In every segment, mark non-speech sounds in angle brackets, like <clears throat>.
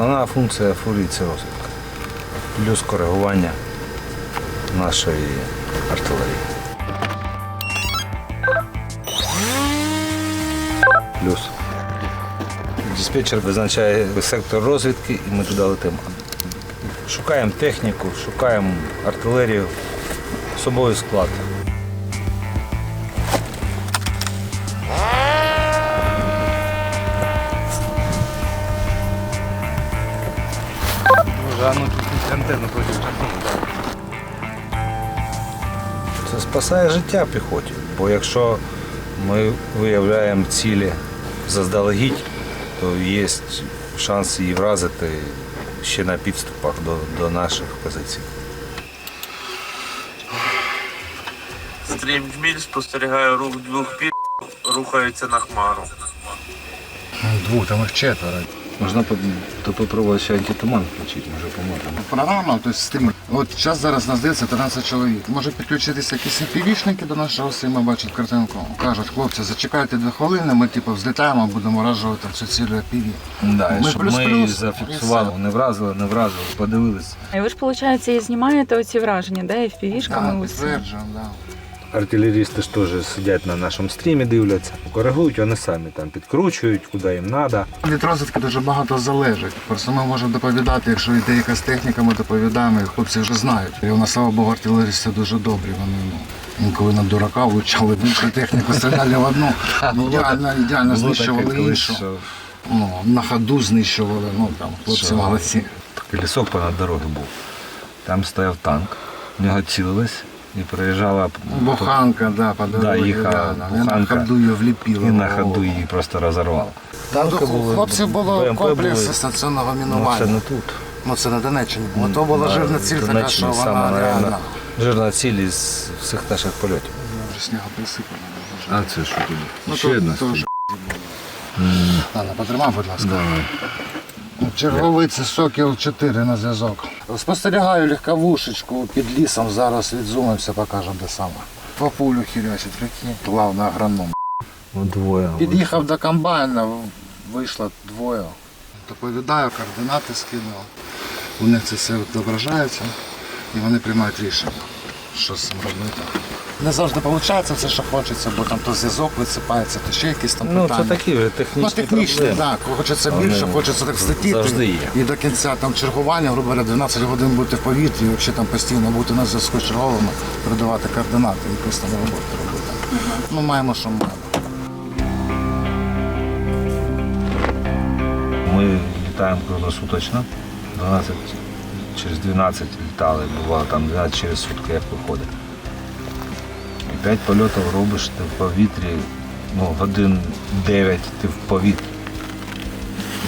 Основна функція фурії це розвідка. Плюс коригування нашої артилерії. Плюс. Диспетчер визначає сектор розвідки і ми туди летимо. Шукаємо техніку, шукаємо артилерію, особовий склад. А ну тут антенну проти Це спасає життя піхоті. Бо якщо ми виявляємо цілі заздалегідь, то є шанс її вразити ще на підступах до, до наших позицій. Стрімджміль спостерігає рух двох пір, рухається на хмару. Двух, там їх четверо. Можна то попробувати ще антитуман включити, може поможемо. Програма, тобто стрім. От час зараз нас дивиться 13 чоловік. Може підключитися якісь півішники до нашого стріму, бачать картинку. Кажуть, хлопці, зачекайте дві хвилини, ми типу взлітаємо, будемо вражувати цю цілю піві. Да, і Ми щоб ми плюс-плюс, зафіксували, не вразили, не вразили, подивилися. І ви ж, виходить, і знімаєте оці враження, да, і Да, впівішками усі. підтверджуємо, да. Артилерісти ж теж сидять на нашому стрімі, дивляться, коригують, вони самі там підкручують, куди їм треба. Від розвідки дуже багато залежить. Просто ми можемо доповідати, якщо йде якась техніка, ми доповідаємо, і хлопці вже знають. І у нас, слава Богу, артилерісти дуже добрі. Вони ну, інколи на дурака влучали в іншу техніку, стріляли в одну, ідеально, ідеально знищували іншу. Ну, на ходу знищували, ну там хлопці молодці. Лісок понад дорогою був. Там стояв танк, в нього цілились і проїжджала Буханка, да, по дорозі, їхала да, да. І на ходу її вліпила. і на ходу її просто розорвало. Там були, було комплекс станційного Ну, це не тут. Ну це на Донеччині було. То була Да, жирна ціль, така, що вона реально. жирна ціль із всіх наших польотів. Вже сніга присипана. А це що тут? Ну, то, то ж Ладно, потримай, будь ласка. Черговий це Сокіл 4 на зв'язок. Спостерігаю легковушечку під лісом, зараз відзумимося, покажемо де саме. По пулю хірячить, прикинь. Главний агроном. Ну, двоє. Під'їхав до комбайна, вийшло двоє. Доповідаю, координати скидав. У них це все відображається і вони приймають рішення, що з цим робити. Не завжди виходить все, що хочеться, бо там то зв'язок висипається, то ще якісь там Ну, питання. це такі вже Ну, технічні проблеми. так. Хочеться більше, Вони хочеться так статіти. завжди є. І до кінця там чергування, грубо говоря, 12 годин бути в повітрі, і взагалі там постійно бути на зв'язку з черговими, передавати координати, якусь там роботу робити. Ну, маємо, що маємо. Ми літаємо круглосуточно. 12 через 12 літали, бувало там 12 через сутки, як виходить. І 5 польотів робиш ти в повітрі, ну, годин 9 ти в повітрі.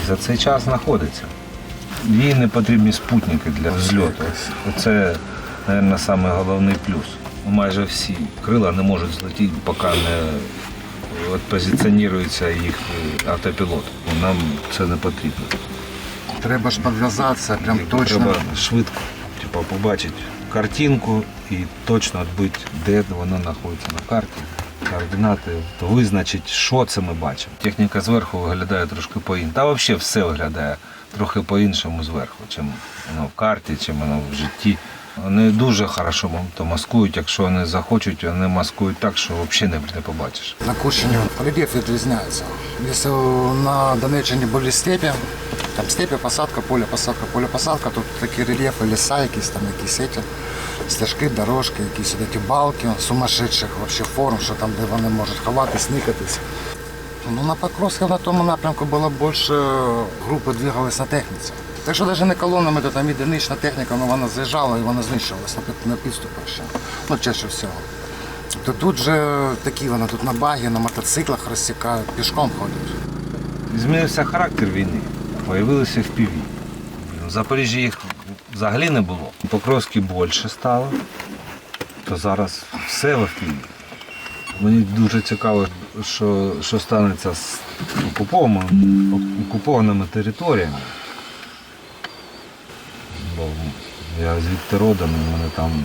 І за цей час знаходиться. Їй не потрібні спутники для взльоту. Це, мабуть, саме головний плюс. Ну, Майже всі крила не можуть злетіти, поки не позиціонується їх автопілот. Нам це не потрібно. Треба ж підв'язатися, прям точно. Треба швидко типу, побачити картинку і точно відбити, де воно знаходиться на карті. Координати, то визначить, що це ми бачимо. Техніка зверху виглядає трошки по-іншому. Та взагалі все виглядає трохи по-іншому зверху, чим воно в карті, чим воно в житті. Вони дуже хорошо то маскують, якщо вони захочуть, вони маскують так, що взагалі не, побачиш. На Курщині рельєф відрізняється. Якщо на Донеччині були степі, там степі, посадка, поле, посадка, поле, посадка, тут такі рельєфи, ліса, якісь там якісь еті, стежки, дорожки, якісь такі балки сумасшедших вообще форм, що там, де вони можуть ховатись, никатись. Ну, на Покровську на тому напрямку було більше групи двигалися на техніці. Так що навіть не колонами, то там єдинична техніка, ну, вона заїжджала і вона знищувалася на підступах ще. Ну, чаще всього. То тут же такі вони тут на багі, на мотоциклах розсікають, пішком ходять. Змінився характер війни, появилися в В Запоріжжі їх взагалі не було. Покровські більше стало, то зараз все в FPV. Мені дуже цікаво, що, що станеться з окупованими, окупованими територіями. Бо я звідти родом, в мене там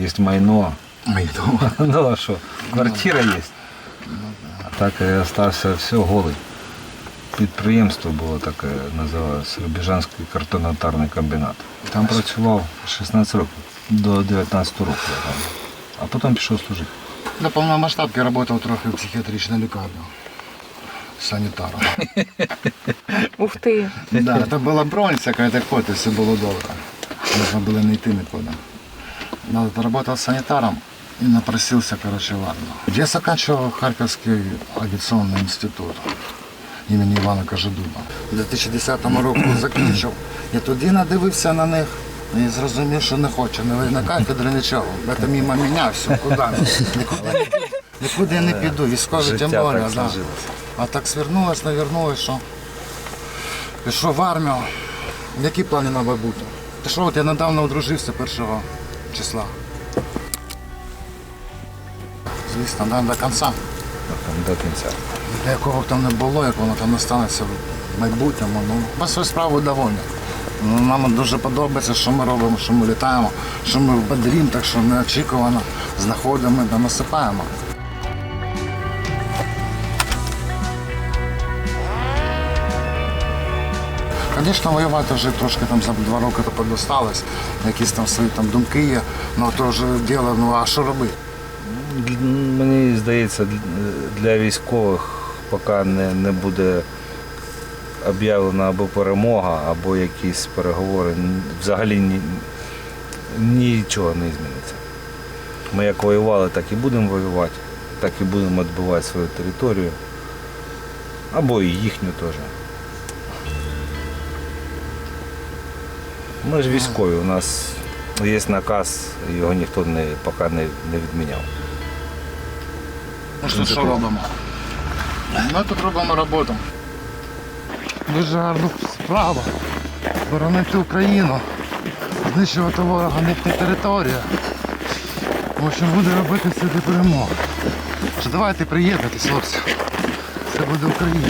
є майно. Майду. <laughs> Ну а що, квартира є. А так я залишився все голий. підприємство було таке, називалося Рубіжанський картонотарний комбінат. Там працював 16 років, до 19 років. я там. А потім пішов служити. До повномасштабки працював трохи в психіатричній лікарні. Санітаром. <laughs> Ух ти. Да, це була бронь, всяка кот, і все було добре. Можна було не йти нікуди. Но Работал санитаром и напросился, короче, в армию. Я заканчивал Харьковский авиационный институт імені Івана Кажедуба. У 2010 року <clears throat> закінчив. Я тоді надивився на них і зрозумів, що не хочу. Не на кафедрі нічого. Це мимо мене, все, куди? Нікуди. Нікуди я не піду. Військові тим Да. А так свернулось, навернулось, що пішов в армію. Які плани на майбутнє? Ти що, от я недавно одружився першого числа. Звісно, да, до кінця. До кінця. Якого б там не було, як воно там не станеться в майбутньому. Ну, ми свою справу довольні. Ну, Нам дуже подобається, що ми робимо, що ми літаємо, що ми в Бадрім, так що неочікувано знаходимо та насипаємо. Звісно, воювати вже трошки там за два роки подосталось, якісь там свої там думки є, ну то вже діло, ну а що робити? Мені здається, для військових поки не, не буде об'явлена або перемога, або якісь переговори, взагалі ні, нічого не зміниться. Ми як воювали, так і будемо воювати, так і будемо відбивати свою територію, або і їхню теж. Ми ж військові, у нас є наказ, його ніхто не, поки не, не відміняв. Ну що, що робимо? Ми тут робимо роботу. Дуже гарна справа. Боронити Україну, знищувати ворога на їхній території. В общем, буде робити все для перемоги. Що давайте приєднатись, хлопці. Це буде Україна.